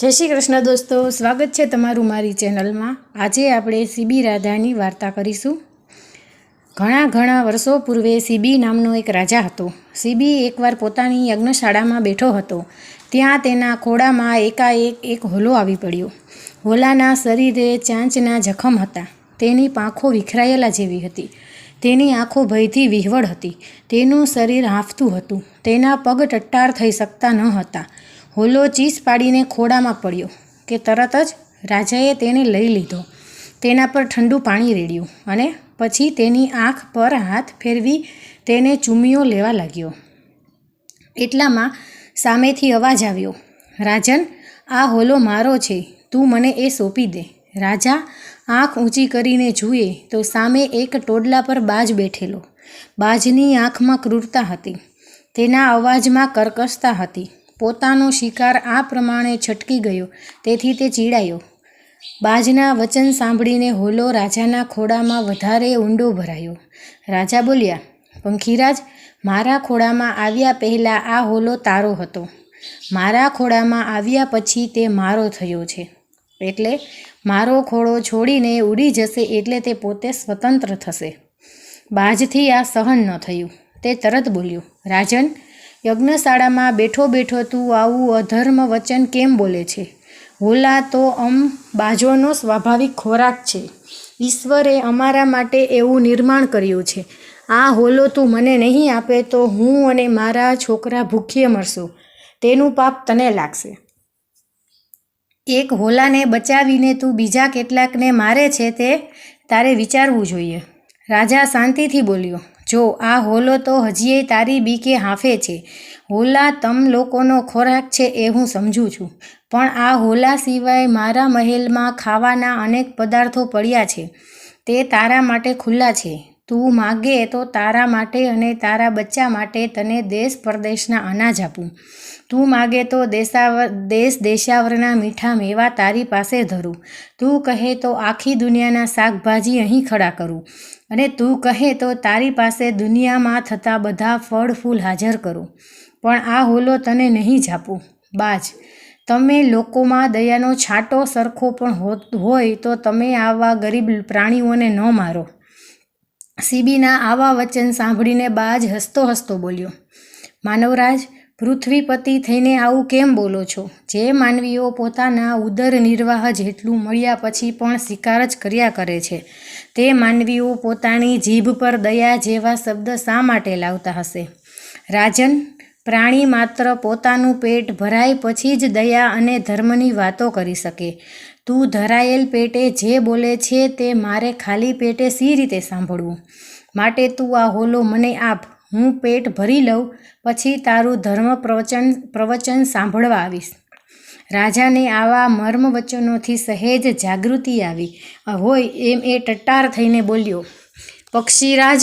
જય શ્રી કૃષ્ણ દોસ્તો, સ્વાગત છે તમારું મારી ચેનલમાં. આજે આપણે સીબી રાધાની વાર્તા કરીશું. ઘણા ઘણા વર્ષો પૂર્વે સીબી નામનો એક રાજા હતો. સીબી એકવાર પોતાની યજ્ઞશાળામાં બેઠો હતો. ત્યાં તેના ખોડામાં એકાએક એક હોલો આવી પડ્યો. હોલાના શરીરે ચાંચના જખમ હતા. તેની પાંખો વિખરાયેલા જેવી હતી. તેની આંખો ભયથી વિહવળ હતી. તેનું શરીર હાંફતું હતું. તેના પગ ટટ્ટાર થઈ શકતા ન હતા. હોલો ચીસ પાડીને ખોડામાં પડ્યો કે તરત જ રાજાએ તેને લઈ લીધો. તેના પર ઠંડુ પાણી રેડ્યું અને પછી તેની આંખ પર હાથ ફેરવી તેને ચૂમીઓ લેવા લાગ્યો. એટલામાં સામેથી અવાજ આવ્યો, રાજન, આ હોલો મારો છે, તું મને એ સોંપી દે. રાજા, આંખ ઊંચી કરીને જુએ તો સામે એક ટોડલા પર બાજ બેઠેલો. બાજની આંખમાં ક્રૂરતા હતી. તેના અવાજમાં કર્કશતા હતી. પોતાનો શિકાર આ પ્રમાણે છટકી ગયો. તેથી તે ચીડાયો. બાજના વચન સાંભળીને હોલો રાજાના ખોડામાં વધારે ઊંડો ભરાયો. રાજા બોલ્યા, પંખીરાજ, મારા ખોડામાં આવ્યા પહેલાં આ હોલો તારો હતો. મારા ખોડામાં આવ્યા પછી તે મારો થયો છે. એટલે મારો ખોડો છોડીને ઉડી જશે એટલે તે પોતે સ્વતંત્ર થશે. બાજથી આ સહન ન થયું. તે તરત બોલ્યું, રાજન યજ્ઞશાળામાં બેઠો બેઠો તું આવું અધર્મ વચન કેમ બોલે છે? હોલા તો અમ બાજોનો સ્વાભાવિક ખોરાક છે. ઈશ્વરે અમારા માટે એવું નિર્માણ કર્યું છે. આ હોલો તું મને નહીં આપે તો હું અને મારા છોકરા ભૂખ્યે મરશું. તેનું પાપ તને લાગશે. એક હોલાને બચાવીને તું બીજા કેટલાકને મારે છે તે તારે વિચારવું જોઈએ. રાજા શાંતિથી બોલ્યો જો આ હોલો તો હજીય તારી બીકે હાંફે છે. હોલા તમ લોકોનો ખોરાક છે એ હું સમજું છું. પણ આ હોલા સિવાય મારા મહેલમાં ખાવાના અનેક પદાર્થો પડ્યા છે. તે તારા માટે ખુલ્લા છે. તું માગે તો તારા માટે અને તારા બચ્ચા માટે તને દેશ પરદેશના અનાજ આપું. તું માગે તો દેશાવર દેશ દેશાવરના મીઠા મેવા તારી પાસે ધરું. તું કહે તો આખી દુનિયાના શાકભાજી અહીં ખડા કરું. અને તું કહે તો તારી પાસે દુનિયામાં થતા બધા ફળ ફૂલ હાજર કરું. પણ આ હોલો તને નહીં જ બાજ. તમે લોકોમાં દયાનો છાંટો સરખો પણ હોય તો તમે આવા ગરીબ પ્રાણીઓને ન મારો. સીબીના આવા વચન સાંભળીને બાજ હસતો હસતો બોલ્યો, માનવરાજ, પૃથ્વીપતિ થઈને આવું કેમ બોલો છો? જે માનવીઓ પોતાના ઉદર નિર્વાહ જેટલું મળ્યા પછી પણ શિકાર જ કર્યા કરે છે. તે માનવીઓ પોતાની જીભ પર દયા જેવા શબ્દ શા માટે લાવતા હશે? રાજન, પ્રાણી માત્ર પોતાનું પેટ ભરાય પછી જ દયા અને ધર્મની વાતો કરી શકે. તું ધરાયેલ પેટે જે બોલે છે તે મારે ખાલી પેટે સી રીતે સાંભળવું? માટે તું આ હોલો મને આપ. હું પેટ ભરી લઉં, પછી તારું ધર્મ પ્રવચન પ્રવચન સાંભળવા આવીશ. રાજાને આવા મર્મ વચનોથી સહેજ જાગૃતિ આવી. હોય એમ એ ટટ્ટાર થઈને બોલ્યો. પક્ષીરાજ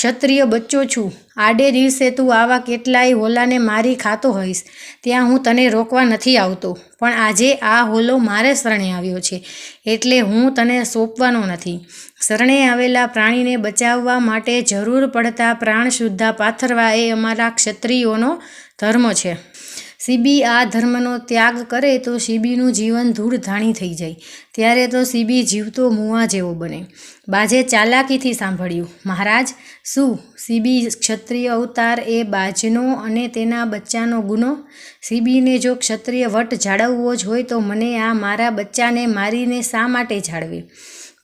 ક્ષત્રિય બચ્ચો છું. આડે દિવસે તું આવા કેટલાય હોલાને મારી ખાતો હોઈશ. ત્યાં હું તને રોકવા નથી આવતો. પણ આજે આ હોલો મારે શરણે આવ્યો છે. એટલે હું તને સોંપવાનો નથી. શરણે આવેલા પ્રાણીને બચાવવા માટે જરૂર પડતા પ્રાણ શુદ્ધા પાથરવા એ અમારા ક્ષત્રિયોનો ધર્મ છે. સીબી આ ધર્મનો ત્યાગ કરે તો સીબીનું જીવન ધૂળ ધાણી થઈ જાય. ત્યારે તો સીબી જીવતો મુવા જેવો બને. બાજે ચાલાકીથી સાંભળ્યું, મહારાજ શું? સીબી ક્ષત્રિય અવતાર એ બાજનો અને તેના બચ્ચાનો ગુનો? સીબીને જો ક્ષત્રિય વટ જાળવવો જ હોય તો મને આ મારા બચ્ચાને મારીને શા માટે જાળવે?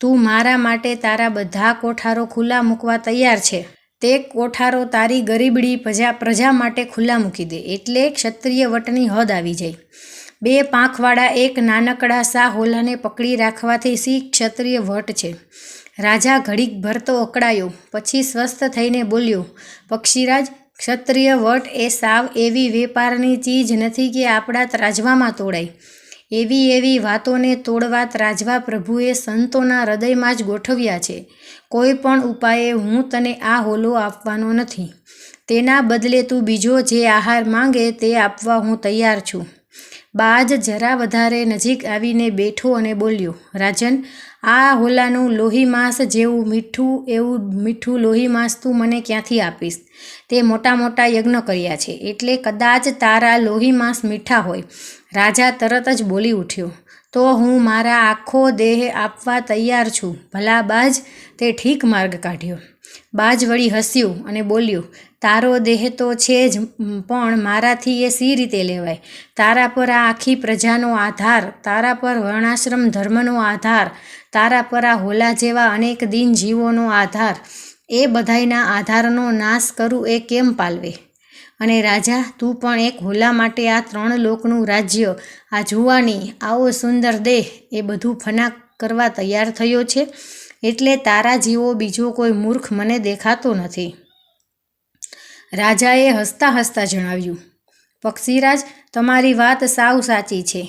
તું મારા માટે તારા બધા કોઠારો ખુલ્લા મૂકવા તૈયાર છે. તે કોઠારો તારી ગરીબડી પ્રજા પ્રજા માટે ખુલ્લા મૂકી દે, એટલે ક્ષત્રિય વટની હદ આવી જાય. બે પાંખવાળા એક નાનકડા સા હોલાને પકડી રાખવાથી સી ક્ષત્રિય વટ છે? રાજા ઘડીક ભરતો અકળાયો, પછી સ્વસ્થ થઈને બોલ્યો, પક્ષીરાજ, ક્ષત્રિય વટ એ સાવ એવી વેપારની ચીજ નથી કે આપણા ત્રાજવામાં તોડાય. એવી એવી વાતોને તોડવા ત્રાજવા પ્રભુએ સંતોના હૃદયમાં જ ગોઠવ્યા છે. કોઈ પણ ઉપાયે હું તને આ હોલો આપવાનો નથી. તેના બદલે તું બીજો જે આહાર માંગે તે આપવા હું તૈયાર છું. બાજ જરા વધારે નજીક આવીને બેઠો અને બોલ્યો, રાજન, આ હોલાનું લોહી માંસ જેવું મીઠું, એવું મીઠું લોહી માંસ તું મને ક્યાંથી આપીશ? તે મોટા મોટા યજ્ઞ કર્યા છે. એટલે કદાચ તારા લોહી માંસ મીઠા હોય. રાજા તરત જ બોલી ઉઠ્યો તો હું મારા આખો દેહ આપવા તૈયાર છું. ભલા બાજ તે ઠીક માર્ગ કાઢ્યો. બાજ વળી હસ્યું અને બોલ્યું, તારો દેહ તો છે જ, પણ મારાથી એ સી રીતે લેવાય? તારા પર આ આખી પ્રજાનો આધાર, તારા પર વર્ણાશ્રમ ધર્મનો આધાર, તારા પર આ હોલા જેવા અનેક દિન જીવોનો આધાર, એ બધાયના આધારનો નાશ કરું એ કેમ પાલવે? અને રાજા, તું પણ એક હોલા માટે આ ત્રણ લોકનું રાજ્ય, આ જુવાની, આવો સુંદર દેહ, એ બધું ફના કરવા તૈયાર થયો છે. એટલે તારા જેવો બીજો કોઈ મૂર્ખ મને દેખાતો નથી. રાજાએ હસતા હસતા જણાવ્યું પક્ષીરાજ, તમારી વાત સાવ સાચી છે.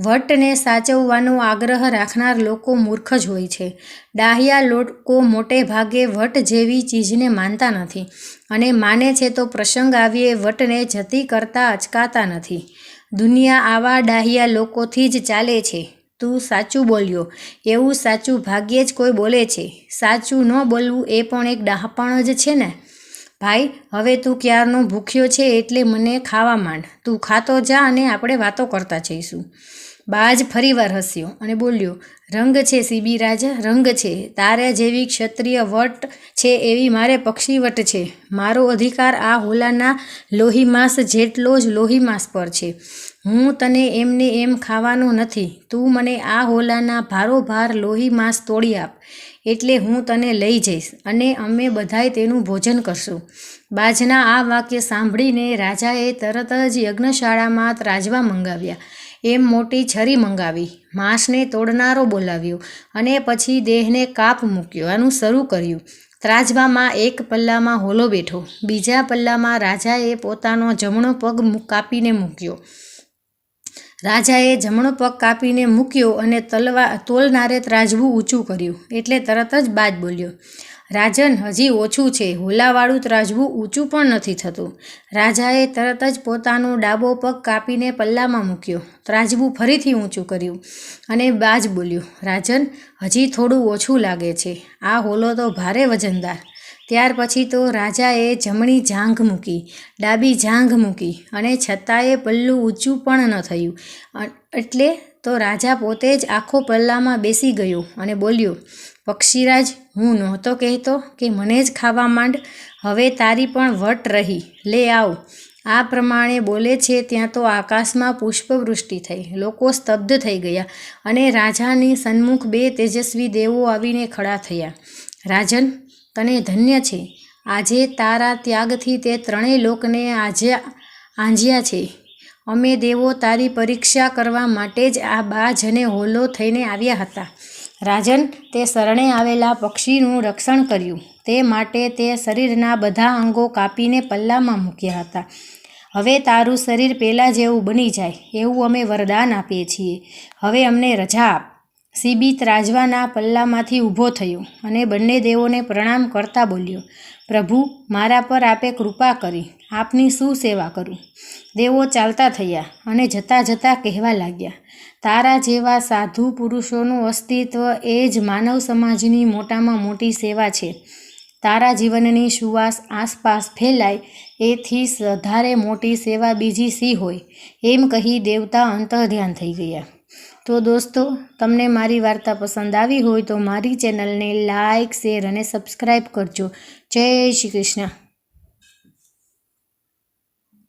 વટને સાચવવાનો આગ્રહ રાખનાર લોકો મૂર્ખ જ હોય છે. ડાહ્યા લોકો મોટે ભાગે વટ જેવી ચીજને માનતા નથી અને માને છે તો પ્રસંગ આવીએ વટને જતી કરતા અચકાતા નથી. દુનિયા આવા ડાહ્યા લોકોથી જ ચાલે છે. તું સાચું બોલ્યો. એવું સાચું ભાગ્યે જ કોઈ બોલે છે. સાચું ન બોલવું એ પણ એક ડાહપણ જ છે ને. ભાઈ, હવે તું ક્યારનો ભૂખ્યો છે એટલે મને ખાવા માંડ. તું ખાતો જા અને આપણે વાતો કરતા જઈશું. બાજ ફરીવાર હસ્યો અને બોલ્યો, રંગ છે સીબી રાજા, રંગ છે. તારા જેવી ક્ષત્રિય વટ છે એવી મારે પક્ષીવટ છે. મારો અધિકાર આ હોલાના લોહીમાંસ જેટલો જ લોહીમાંસ પર છે. હું તને એમને એમ ખાવાનો નથી. તું મને આ હોલાના ભારોભાર લોહીમાંસ તોડી આપ. એટલે હું તને લઈ જઈશ અને અમે બધાય તેનું ભોજન કરશું. બાજના આ વાક્ય સાંભળીને રાજાએ તરત જ યજ્ઞશાળામાં ત્રાજવા મંગાવ્યા. એમ મોટી છરી મંગાવી, માંસને તોડનારો બોલાવ્યો અને પછી દેહને કાપ મૂક્યો. આનું શરૂ કર્યું. ત્રાજવામાં એક પલ્લામાં હોલો બેઠો. બીજા પલ્લામાં રાજાએ પોતાનો જમણો પગ કાપીને મૂક્યો. રાજાએ જમણો પગ કાપીને મૂક્યો અને તલવા, તોલનારે ત્રાજવું ઊંચું કર્યું. એટલે તરત જ બાજ બોલ્યો રાજન હજી ઓછું છે. હોલાવાળું ત્રાજવું ઊંચું પણ નથી થતું. રાજાએ તરત જ પોતાનો ડાબો પગ કાપીને પલ્લામાં મૂક્યો. ત્રાજવું ફરીથી ઊંચું કર્યું અને બાજ બોલ્યું, રાજન, હજી થોડું ઓછું લાગે છે. આ હોલો તો ભારે વજનદાર. ત્યાર પછી તો રાજાએ જમણી જાંઘ મૂકી, ડાબી જાંઘ મૂકી અને છતાંય પલ્લું ઊંચું પણ ન થયું. એટલે તો રાજા પોતે જ આખો પલ્લામાં બેસી ગયો અને બોલ્યો પક્ષીરાજ હું નહોતો કહેતો કે મને જ ખાવા માંડ, હવે તારી પણ વટ રહી, લે આવ. આ પ્રમાણે બોલે છે ત્યાં તો આકાશમાં પુષ્પવૃષ્ટિ થઈ, લોકો સ્તબ્ધ થઈ ગયા અને રાજાની સન્મુખ બે તેજસ્વી દેવો આવીને ખડા થયા, રાજન, તને ધન્ય છે. આજે તારા ત્યાગથી તે ત્રણેય લોકને આજે આંજ્યા છે. અમે દેવો તારી પરીક્ષા કરવા માટે જ આ બાજ અને હોલો થઈને આવ્યા હતા. રાજન, તે શરણે આવેલા પક્ષીનું રક્ષણ કર્યું. તે માટે તે શરીરના બધા અંગો કાપીને પલ્લામાં મૂક્યા હતા. હવે તારું શરીર પહેલાં જેવું બની જાય, એવું અમે વરદાન આપીએ છીએ. હવે અમને રજા આપ. સીબી રાજવાના પલ્લામાંથી ઊભો થયો અને બંને દેવોને પ્રણામ કરતા બોલ્યો પ્રભુ, મારા પર આપે કૃપા કરી. આપની શું સેવા કરું? દેવો ચાલતા થયા અને જતાં જતાં કહેવા લાગ્યા, તારા જેવા સાધુ પુરુષોનું અસ્તિત્વ એ જ માનવ સમાજની મોટામાં મોટી સેવા છે. તારા જીવનની સુવાસ આસપાસ ફેલાય, એથી વધારે મોટી સેવા બીજી સી હોય? એમ કહી દેવતા અંતર્ધ્યાન થઈ ગયા. તો દોસ્તો, તમને મારી વાર્તા પસંદ આવી હોય તો મારી ચેનલને લાઇક શેર અને સબસ્ક્રાઈબ કરજો. જય શ્રી કૃષ્ણ.